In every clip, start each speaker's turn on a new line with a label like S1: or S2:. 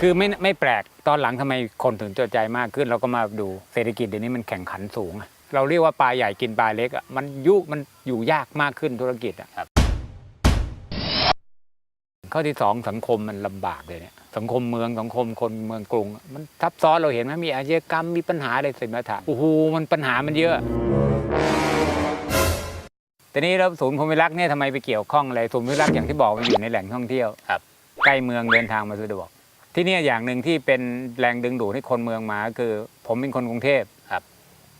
S1: คือไม่ไม่แปลกตอนหลังทำไมคนถึงจดใจมากขึ้นเราก็มาดูเศรษฐกิจเดี๋ยวนี้มันแข่งขันสูงอะเราเรียกว่าปลาใหญ่กินปลาเล็กอะมันยุมันอยู่ยากมากขึ้นธุรกิจอะ
S2: ครับ
S1: ข้อที่สองสังคมมันลำบากเลยเนี่ยสังคมเมืองสังคมคนเมืองกรุง มันซับซ้อนเราเห็นไหมมีอาชญากรรมมีปัญหาอะไรสิมาถามโอ้โหมันปัญหามันเยอะแต่นี้แล้วศูนย์พรหมวิรักษ์เนี่ยทำไมไปเกี่ยวข้องอะไรศูนย์พรหมวิรักษ์อย่างที่บอกมันอยู่ในแหล่งท่องเที่ยว
S2: ครับ
S1: ใกล้เมืองเดินทางมาสะดวก ที่เนี่ยอย่างหนึ่งที่เป็นแรงดึงดูดให้คนเมืองมาก็คือ ผมเป็นคนกรุงเทพ
S2: ครับ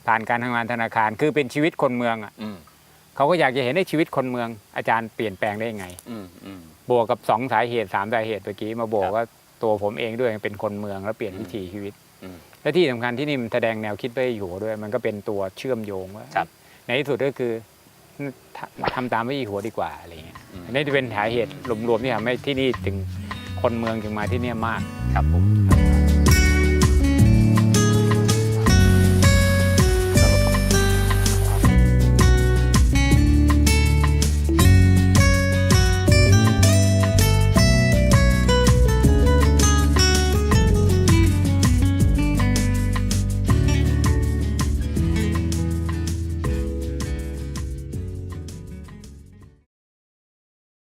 S1: ผ่านการทำงานธนาคารคือเป็นชีวิตคนเมืองอะ
S2: อืม
S1: เขาก็อยากจะเห็นได้ชีวิตคนเมือง อาจารย์เปลี่ยนแปลงได้ยังไง
S2: อืมอืม
S1: บวกกับสองสาเหตุสามสาเหตุเมื่อกี้มาบว
S2: ค
S1: ก
S2: รับ
S1: ว่าตัวผมเองด้วยเป็นคนเมืองแล้วเปลี่ยน
S2: อืม
S1: วิถีชีวิต
S2: อืม
S1: และที่สำคัญที่นี่มันแสดงแนวคิดไปอยู่ด้วย มันก็เป็นตัวเชื่อมโยงว่า
S2: ครับ
S1: ในที่สุดก็คือทำทำตามวิถีหัวดีกว่าอะไรเงี้ย
S2: อืม
S1: อันนี้จะเป็นสาเหตุรวมๆที่ทำให้ที่นี่ถึง คนเมืองจึงมาที่นี่มาก
S2: ครับผม